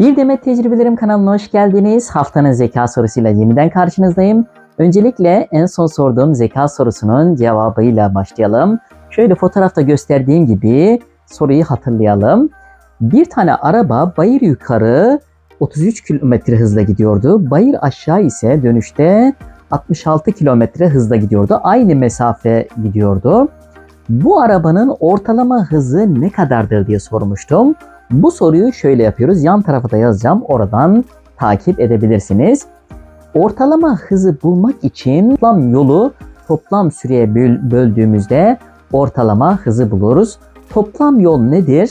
Bir Demet Tecrübelerim kanalına hoş geldiniz. Haftanın zeka sorusuyla yeniden karşınızdayım. Öncelikle en son sorduğum zeka sorusunun cevabıyla başlayalım. Şöyle fotoğrafta gösterdiğim gibi soruyu hatırlayalım. Bir tane araba bayır yukarı 33 km hızla gidiyordu. Bayır aşağı ise dönüşte 66 km hızla gidiyordu. Aynı mesafe gidiyordu. Bu arabanın ortalama hızı ne kadardır diye sormuştum. Bu soruyu şöyle yapıyoruz. Yan tarafa da yazacağım. Oradan takip edebilirsiniz. Ortalama hızı bulmak için toplam yolu toplam süreye böl- böldüğümüzde ortalama hızı buluruz. Toplam yol nedir?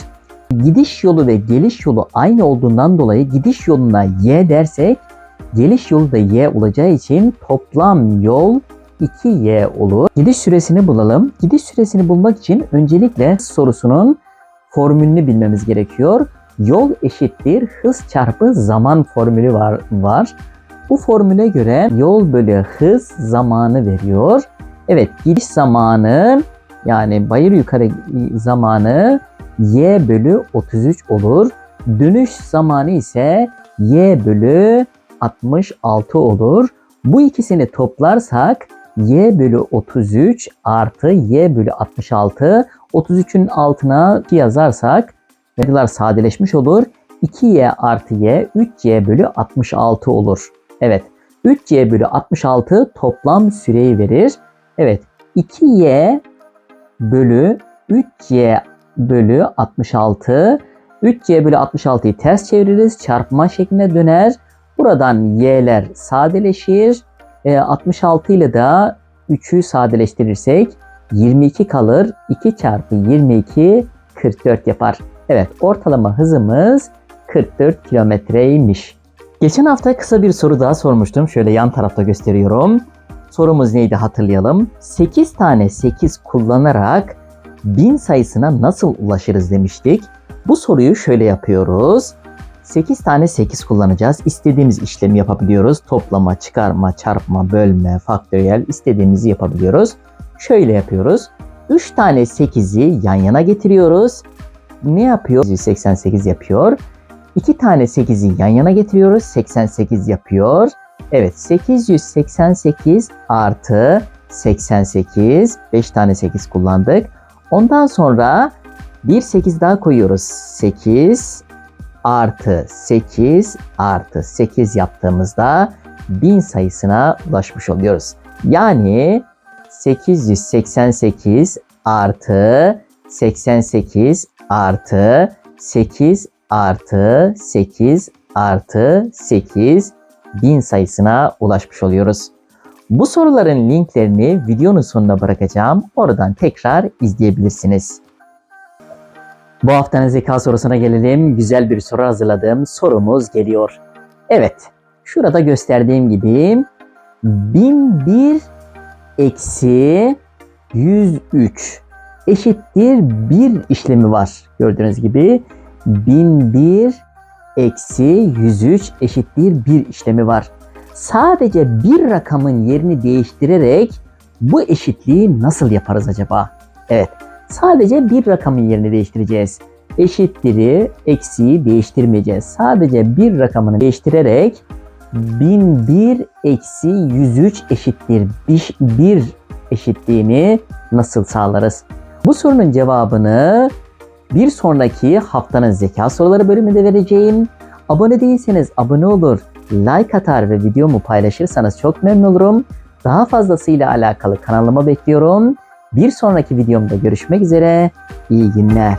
Gidiş yolu ve geliş yolu aynı olduğundan dolayı gidiş yoluna y dersek geliş yolu da y olacağı için toplam yol 2y olur. Gidiş süresini bulalım. Gidiş süresini bulmak için öncelikle sorusunun formülünü bilmemiz gerekiyor. Yol eşittir hız çarpı zaman formülü var. var. Bu formüle göre yol bölü hız zamanı veriyor. Evet gidiş zamanı yani bayır yukarı zamanı y bölü 33 olur. Dönüş zamanı ise y bölü 66 olur. Bu ikisini toplarsak y bölü 33 artı y bölü 66 33'ün altına 2 yazarsak sayılar sadeleşmiş olur. 2y artı y 3y bölü 66 olur. Evet 3y bölü 66 toplam süreyi verir. Evet 2y bölü 3y bölü 66 3y bölü 66'yı ters çeviririz. Çarpma şeklinde döner. Buradan y'ler sadeleşir. E, 66 ile de 3'ü sadeleştirirsek 22 kalır. 2 çarpı 22 44 yapar. Evet ortalama hızımız 44 kilometreymiş. Geçen hafta kısa bir soru daha sormuştum. Şöyle yan tarafta gösteriyorum. Sorumuz neydi hatırlayalım. 8 tane 8 kullanarak 1000 sayısına nasıl ulaşırız demiştik. Bu soruyu şöyle yapıyoruz. 8 tane 8 kullanacağız. İstediğimiz işlemi yapabiliyoruz. Toplama, çıkarma, çarpma, bölme, faktöriyel istediğimizi yapabiliyoruz. Şöyle yapıyoruz. 3 tane 8'i yan yana getiriyoruz. Ne yapıyor? 88 yapıyor. 2 tane 8'i yan yana getiriyoruz. 88 yapıyor. Evet 888 artı 88. 5 tane 8 kullandık. Ondan sonra bir 8 daha koyuyoruz. 8 artı 8 artı 8 yaptığımızda 1000 sayısına ulaşmış oluyoruz. Yani 888 artı 88 artı 8 artı 8 artı 8 1000 sayısına ulaşmış oluyoruz. Bu soruların linklerini videonun sonuna bırakacağım. Oradan tekrar izleyebilirsiniz. Bu haftanın zeka sorusuna gelelim. Güzel bir soru hazırladım. Sorumuz geliyor. Evet, şurada gösterdiğim gibi 1001 eksi 103 eşittir 1 işlemi var. Gördüğünüz gibi 1001 eksi 103 eşittir 1 işlemi var. Sadece bir rakamın yerini değiştirerek bu eşitliği nasıl yaparız acaba? Evet, sadece bir rakamın yerini değiştireceğiz. Eşittir'i, eksiği değiştirmeyeceğiz. Sadece bir rakamını değiştirerek 1001 eksi 103 eşittir 1 eşitliğini nasıl sağlarız? Bu sorunun cevabını bir sonraki haftanın zeka soruları bölümünde vereceğim. Abone değilseniz abone olur, like atar ve videomu paylaşırsanız çok memnun olurum. Daha fazlasıyla alakalı kanalıma bekliyorum. Bir sonraki videomda görüşmek üzere. İyi günler.